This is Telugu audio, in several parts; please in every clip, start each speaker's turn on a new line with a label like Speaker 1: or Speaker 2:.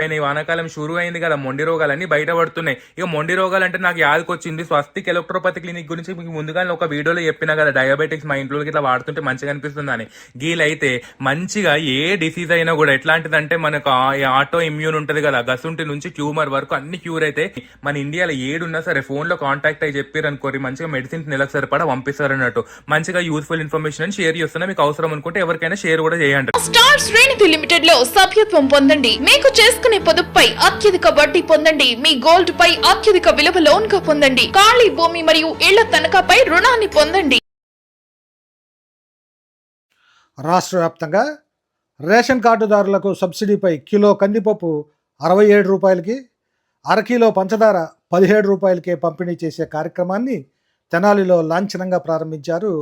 Speaker 1: పైన ఈ వానాకాలం షురు అయింది కదా మొండి రోగాలన్నీ బయట పడుతున్నాయి ఇక మొండి రోగాలు అంటే నాకు యాదకొచ్చింది స్వస్తిక్ ఎలక్ట్రోపతి క్లినిక్ గురించి మీకు ముందుగానే ఒక వీడియోలో చెప్పిన కదా డయాబెటిక్స్ మా ఇంట్లో ఇట్లా వాడుతుంటే మంచిగా అనిపిస్తుంది అని. గీలైతే మంచిగా ఏ డిసీజ్ అయినా కూడా ఎట్లాంటిదంటే మనకు ఆటో ఇమ్యూన్ ఉంటది కదా గసుంటి నుంచి ట్యూమర్ వరకు అన్ని క్యూర్ అయితే మన ఇండియాలో ఏడున్నా సరే ఫోన్లో కాంటాక్ట్ అయ్యి చెప్పారు అనుకోరి మంచిగా మెడిసిన్స్ నెలకు సరిపడా పంపిస్తారు అన్నట్టు మంచిగా యూస్ఫుల్ ఇన్ఫర్మేషన్ షేర్ చేస్తున్నా. మీకు అవసరం అనుకుంటే ఎవరికైనా షేర్ కూడా చేయండి.
Speaker 2: స్టార్ శ్రేణి లిమిటెడ్లో సభ్యత్వం పొందండి. మీకు చేసుకునే పొదుపుపై అత్యధిక వడ్డీ పొందండి. మీ గోల్డ్ పై అత్యధిక విలువ లోన్గా పొందండి. ఖాళీ భూమి మరియు ఇళ్ళ తనఖాపై రుణాన్ని పొందండి.
Speaker 3: రాష్ట్ర వ్యాప్తంగా రేషన్ కార్డుదారులకు సబ్సిడీపై కిలో కందిపప్పు అరవై ఏడు రూపాయలకి అరకిలో పంచదార పదిహేడు రూపాయలకే పంపిణీ చేసే కార్యక్రమాన్ని తెనాలిలో లాంఛనంగా ప్రారంభించారు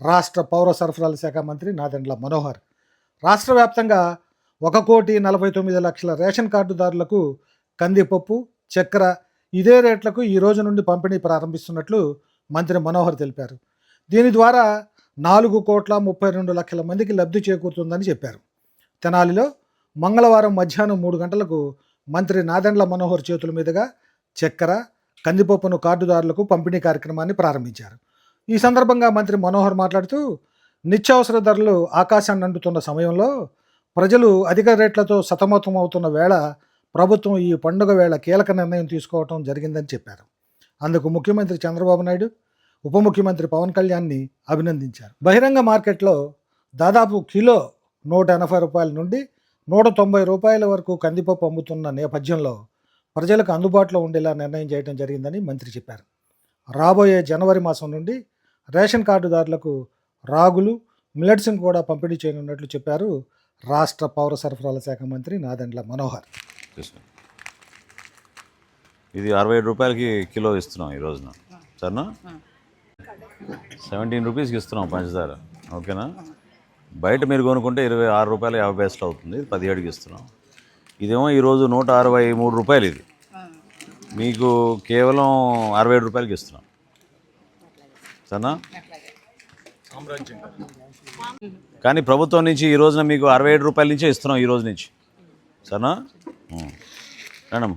Speaker 3: రాష్ట్ర పౌర సరఫరాల శాఖ మంత్రి నాదెండ్ల మనోహర్. రాష్ట్ర వ్యాప్తంగా ఒక కోటి నలభై తొమ్మిది లక్షల రేషన్ కార్డుదారులకు కందిపప్పు చక్కెర ఇదే రేట్లకు ఈ రోజు నుండి పంపిణీ ప్రారంభిస్తున్నట్లు మంత్రి మనోహర్ తెలిపారు. దీని ద్వారా నాలుగు కోట్ల ముప్పై రెండు లక్షల మందికి లబ్ధి చేకూరుతుందని చెప్పారు. తెనాలిలో మంగళవారం మధ్యాహ్నం మూడు గంటలకు మంత్రి నాదెండ్ల మనోహర్ చేతుల మీదుగా చక్కెర కందిపప్పును కార్డుదారులకు పంపిణీ కార్యక్రమాన్ని ప్రారంభించారు. ఈ సందర్భంగా మంత్రి మనోహర్ మాట్లాడుతూ నిత్యావసర ధరలు ఆకాశాన్ని అంటుతున్న సమయంలో ప్రజలు అధిక రేట్లతో సతమతం అవుతున్న వేళ ప్రభుత్వం ఈ పండుగ వేళ కీలక నిర్ణయం తీసుకోవటం జరిగిందని చెప్పారు. అందుకు ముఖ్యమంత్రి చంద్రబాబు నాయుడు ఉప ముఖ్యమంత్రి పవన్ కళ్యాణ్ని అభినందించారు. బహిరంగ మార్కెట్లో దాదాపు కిలో నూట ఎనభై రూపాయల నుండి నూట తొంభై రూపాయల వరకు కందిపప్పు అమ్ముతున్న నేపథ్యంలో ప్రజలకు అందుబాటులో ఉండేలా నిర్ణయం చేయడం జరిగిందని మంత్రి చెప్పారు. రాబోయే జనవరి మాసం నుండి రేషన్ కార్డుదారులకు రాగులు మిల్లెట్స్ని కూడా పంపిణీ చేయనున్నట్లు చెప్పారు రాష్ట్ర పౌర సరఫరాల శాఖ మంత్రి నాదెండ్ల మనోహర్.
Speaker 4: ఇది అరవై ఏడు రూపాయలకి కిలో ఇస్తున్నాం ఈ రోజున. సరేనా? సెవెంటీన్ రూపీస్కి ఇస్తున్నాం పంచదార. ఓకేనా? బయట మీరు కొనుక్కుంటే ఇరవై ఆరు రూపాయలు యాభై పైసలు అవుతుంది. ఇది పదిహేడుకి ఇస్తున్నాం. ఇదేమో ఈరోజు నూట అరవై మూడు రూపాయలు ఇది. మీకు కేవలం అరవై ఏడు రూపాయలకి ఇస్తున్నాం. సరేనా? కానీ ప్రభుత్వం నుంచి ఈ రోజున మీకు అరవై ఏడు రూపాయల నుంచే ఇస్తున్నాం ఈ రోజు నుంచి. సరేనా. మేడం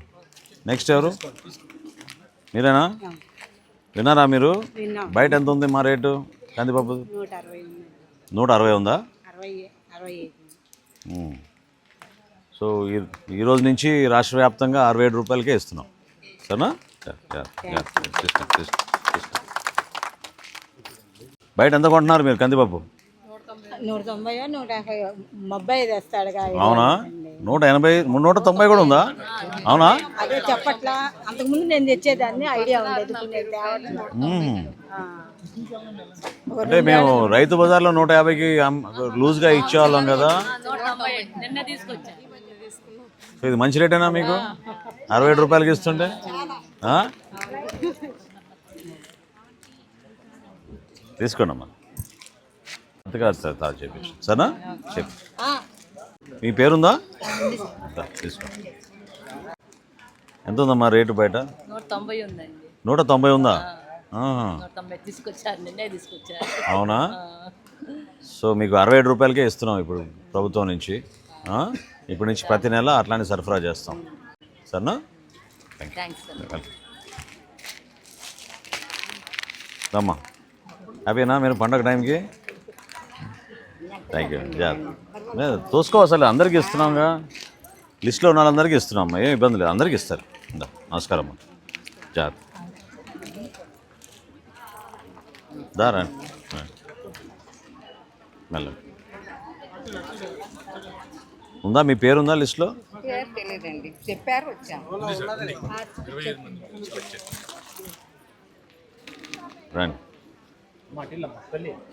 Speaker 4: నెక్స్ట్ ఎవరు? మీరేనా? విన్నారా మీరు? బయట ఎంత ఉంది మా రేటు? కందిపప్పు?
Speaker 5: నూట అరవై ఉంది.
Speaker 4: సో ఈ ఈ రోజు నుంచి రాష్ట్ర వ్యాప్తంగా అరవై ఏడు రూపాయలకే ఇస్తున్నాం. సరేనా యా, యా, యా. తీసుకో, తీసుకో, తీసుకో. బయట ఎంత కొంటున్నారు మీరు కందిపప్పు?
Speaker 5: నూట తొంభై నూట యాభై
Speaker 4: అవునా? నూట ఎనభై నూట తొంభై కూడా ఉందా? అవునా?
Speaker 5: అదే చెప్పట్లా. అంతకుముందు నేను తెచ్చేదాన్ని ఐడియా ఉండేది.
Speaker 4: అంటే మేము రైతు బజార్లో నూట యాభైకి లూజ్గా ఇచ్చేవాళ్ళం కదా. ఇది మంచి రేటేనా మీకు? అరవై ఏడు రూపాయలకి ఇస్తుంటే? తీసుకోండి అమ్మా అంత కాదు సార్ తా చెప్పేసి సరేనా? చెప్పు. మీ పేరుందా? దా, తీసుకో. ఎంత ఉందమ్మా రేటు బయట?
Speaker 6: నూట తొంభై
Speaker 4: ఉందా? అవునా? సో మీకు అరవై ఏడు రూపాయలకే ఇస్తున్నాం ఇప్పుడు ప్రభుత్వం నుంచి? ఇప్పటి నుంచి ప్రతి నెల అట్లానే సరఫరా చేస్తాం. సరేనా?
Speaker 6: థ్యాంక్స్ అండి
Speaker 4: రమ్మా హ్యాపీనా మీరు పండగ టైంకి? థ్యాంక్ యూ జాగ్రత్త తోసుకో అసలు అందరికీ ఇస్తున్నాంగా. లిస్ట్లో ఉన్న వాళ్ళందరికీ ఇస్తున్నాం ఏం ఇబ్బంది లేదు. అందరికీ ఇస్తారు. ఇందా, నమస్కారం అమ్మా. జాగ్రత్త దారా మెల్ల. ఉందా? మీ పేరుందా లిస్ట్లో
Speaker 7: తెలియదండి చెప్పారు వచ్చాం.
Speaker 4: రండి.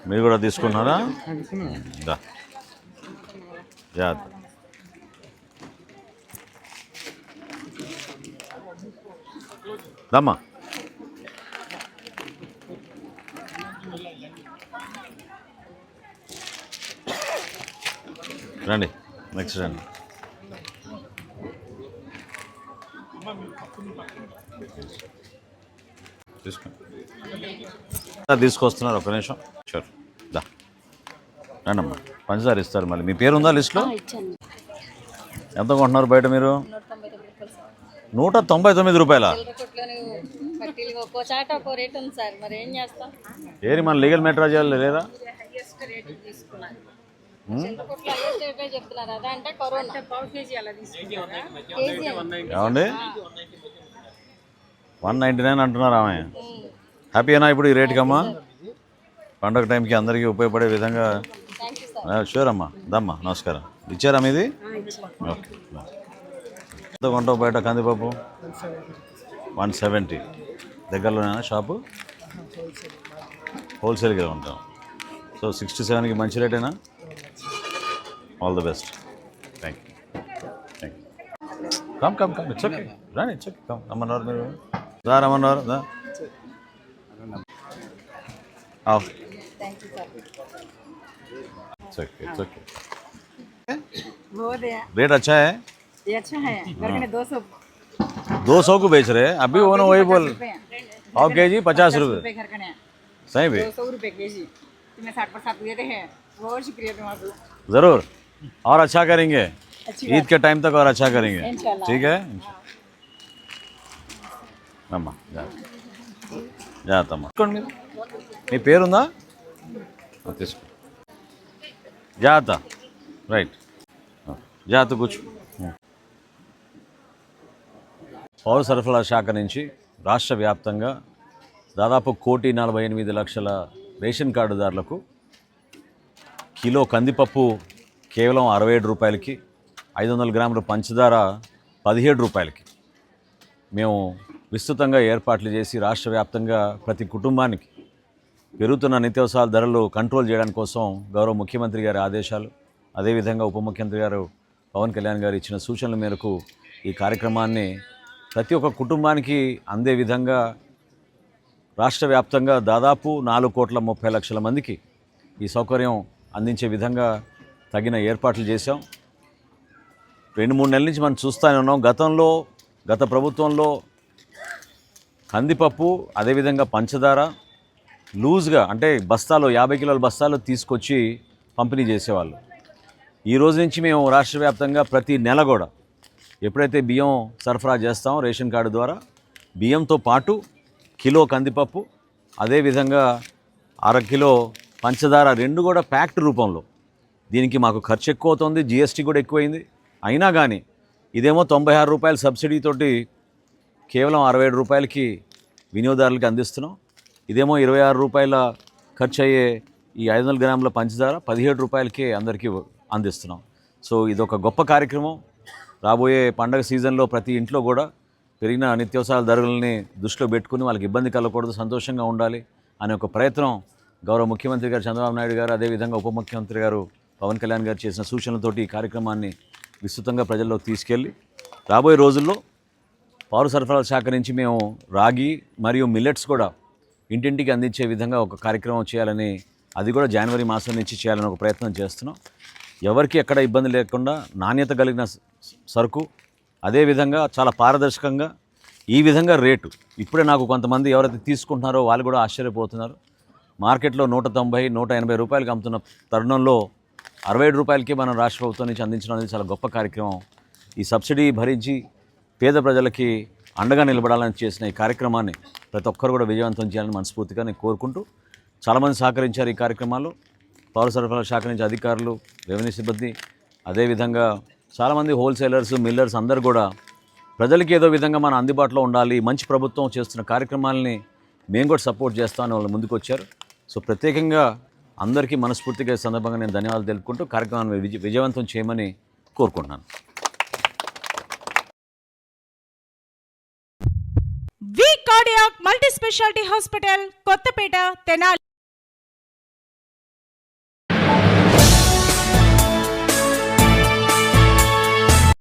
Speaker 4: మీరు కూడా తీసుకున్నారా? యాద్ దమ్మా. రండి నెక్స్ట్ రండి. తీసుకోండి తీసుకొస్తున్నారు ఒక నిమిషం. షూర్ దా. రండమ్మా. పంచదార ఇస్తారు మళ్ళీ. మీ పేరు ఉందా లిస్ట్లో ఎంత కొంటున్నారు బయట మీరు?
Speaker 5: నూట తొంభై తొమ్మిది రూపాయలు?
Speaker 4: ఏరి మన లీగల్ లేదా?
Speaker 5: అలా తీసుకున్నారా కేజీ
Speaker 4: ఏమండి? వన్ నైంటీ నైన్ అంటున్నారు ఆమె. హ్యాపీనా ఇప్పుడు ఈ రేటుకి అమ్మా? పండగ టైంకి అందరికీ ఉపయోగపడే విధంగా షూర్ అమ్మా దమ్మా నమస్కారం. ఇచ్చారా మీది? ఓకే ఎంత కొంటావు బయట కందిపప్పు? One seventy. దగ్గరలోనేనా షాపు? హోల్సేల్గా ఉంటాం సో సిక్స్టీ సెవెన్కి మంచి రేటేనా? All the best thank you thank you come come come it's okay రాని ఇట్స్ ఓకే కమ్ అమ్మన్నారు మీరు. రా రమ్మన్నారు దా of
Speaker 5: thank you sir
Speaker 4: it's okay it's okay
Speaker 5: बहुत है
Speaker 4: रेट अच्छा है
Speaker 5: ये अच्छा है घर में दो सौ
Speaker 4: दो सौ को बेच रहे हैं अभी वो ना वही बोल हाफ के जी पचास रुपये
Speaker 5: रुपये घर का
Speaker 4: सही भी
Speaker 5: दो सौ रुपये के जी तुम्हें साठ पर सात देते हैं बहुत शुक्रिया तुम्हारा
Speaker 4: ज़रूर और अच्छा करेंगे
Speaker 5: अच्छी
Speaker 4: ईद के टाइम तक और अच्छा करेंगे
Speaker 5: इंशाल्लाह।
Speaker 4: ठीक है అమ్మా జాగ్రత్త. పేరుందా? తీసుకో. జాగ్రత్త. రైట్. జాగ్రత్త కూర్చో. పౌర సరఫరాల శాఖ నుంచి రాష్ట్ర వ్యాప్తంగా దాదాపు కోటి నలభై ఎనిమిది లక్షల రేషన్ కార్డుదారులకు కిలో కందిపప్పు కేవలం అరవై ఏడు రూపాయలకి ఐదు వందల గ్రాముల పంచదార పదిహేడు రూపాయలకి. మేము విస్తృతంగా ఏర్పాట్లు చేసి రాష్ట్ర వ్యాప్తంగా ప్రతి కుటుంబానికి పెరుగుతున్న నిత్యావసరాల ధరలు కంట్రోల్ చేయడం కోసం గౌరవ ముఖ్యమంత్రి గారి ఆదేశాలు అదేవిధంగా ఉప ముఖ్యమంత్రి గారు పవన్ కళ్యాణ్ గారు ఇచ్చిన సూచనల మేరకు ఈ కార్యక్రమాన్ని ప్రతి ఒక్క కుటుంబానికి అందే విధంగా రాష్ట్ర వ్యాప్తంగా దాదాపు నాలుగు కోట్ల ముప్పై లక్షల మందికి ఈ సౌకర్యం అందించే విధంగా తగిన ఏర్పాట్లు చేశాం. రెండు మూడు నెలల నుంచి మనం చూస్తూనే ఉన్నాం. గతంలో గత ప్రభుత్వంలో కందిపప్పు అదేవిధంగా పంచదార లూజ్గా అంటే బస్తాలు యాభై కిలోల బస్తాలు తీసుకొచ్చి పంపిణీ చేసేవాళ్ళు. ఈ రోజు నుంచి మేము రాష్ట్ర వ్యాప్తంగా ప్రతి నెల కూడా ఎప్పుడైతే బియ్యం సరఫరా చేస్తామో రేషన్ కార్డు ద్వారా బియ్యంతో పాటు కిలో కందిపప్పు అదేవిధంగా అర కిలో పంచదార రెండు కూడా ప్యాక్డ్ రూపంలో. దీనికి మాకు ఖర్చు ఎక్కువ అవుతుంది జిఎస్టీ కూడా ఎక్కువైంది. అయినా కానీ ఇదేమో తొంభై ఆరు రూపాయల సబ్సిడీతోటి కేవలం అరవై ఏడు రూపాయలకి వినియోగదారులకి అందిస్తున్నాం. ఇదేమో ఇరవై ఆరు రూపాయల ఖర్చు అయ్యే ఈ ఐదు వందల గ్రాముల పంచదార పదిహేడు రూపాయలకే అందరికీ అందిస్తున్నాం. సో ఇది ఒక గొప్ప కార్యక్రమం. రాబోయే పండగ సీజన్లో ప్రతి ఇంట్లో కూడా పెరిగిన నిత్యావసరాల ధరలని దృష్టిలో పెట్టుకుని వాళ్ళకి ఇబ్బంది కలగకూడదు సంతోషంగా ఉండాలి అనే ఒక ప్రయత్నం గౌరవ ముఖ్యమంత్రి గారు చంద్రబాబు నాయుడు గారు అదేవిధంగా ఉప ముఖ్యమంత్రి గారు పవన్ కళ్యాణ్ గారు చేసిన సూచనలతోటి ఈ కార్యక్రమాన్ని విస్తృతంగా ప్రజల్లోకి తీసుకెళ్ళి రాబోయే రోజుల్లో పౌర సరఫరాల శాఖ నుంచి మేము రాగి మరియు మిల్లెట్స్ కూడా ఇంటింటికి అందించే విధంగా ఒక కార్యక్రమం చేయాలని అది కూడా జనవరి మాసం నుంచి చేయాలని ఒక ప్రయత్నం చేస్తున్నాం. ఎవరికి ఎక్కడ ఇబ్బంది లేకుండా నాణ్యత కలిగిన సరుకు అదేవిధంగా చాలా పారదర్శకంగా ఈ విధంగా రేటు. ఇప్పుడే నాకు కొంతమంది ఎవరైతే తీసుకుంటున్నారో వాళ్ళు కూడా ఆశ్చర్యపోతున్నారు. మార్కెట్లో నూట తొంభై నూట ఎనభై రూపాయలకి అమ్ముతున్న తరుణంలో అరవై ఏడు రూపాయలకి మనం రాష్ట్ర ప్రభుత్వం నుంచి అందించడం అనేది చాలా గొప్ప కార్యక్రమం. ఈ సబ్సిడీ భరించి పేద ప్రజలకి అండగా నిలబడాలని చేసిన ఈ కార్యక్రమాన్ని ప్రతి ఒక్కరు కూడా విజయవంతం చేయాలని మనస్ఫూర్తిగా నేను కోరుకుంటూ చాలామంది సహకరించారు ఈ కార్యక్రమాలు పౌర సరఫరాల శాఖ నుంచి అధికారులు రెవెన్యూ సిబ్బంది అదేవిధంగా చాలామంది హోల్సేలర్స్ మిల్లర్స్ అందరూ కూడా ప్రజలకి ఏదో విధంగా మన అందుబాటులో ఉండాలి మంచి ప్రభుత్వం చేస్తున్న కార్యక్రమాలని మేము కూడా సపోర్ట్ చేస్తామని వాళ్ళు ముందుకు వచ్చారు. సో ప్రత్యేకంగా అందరికీ మనస్ఫూర్తిగా సందర్భంగా నేను ధన్యవాదాలు తెలుపుకుంటూ కార్యక్రమాన్ని విజయవంతం చేయమని కోరుకుంటున్నాను.
Speaker 8: Multi speciality hospital Kothapeta Tenali.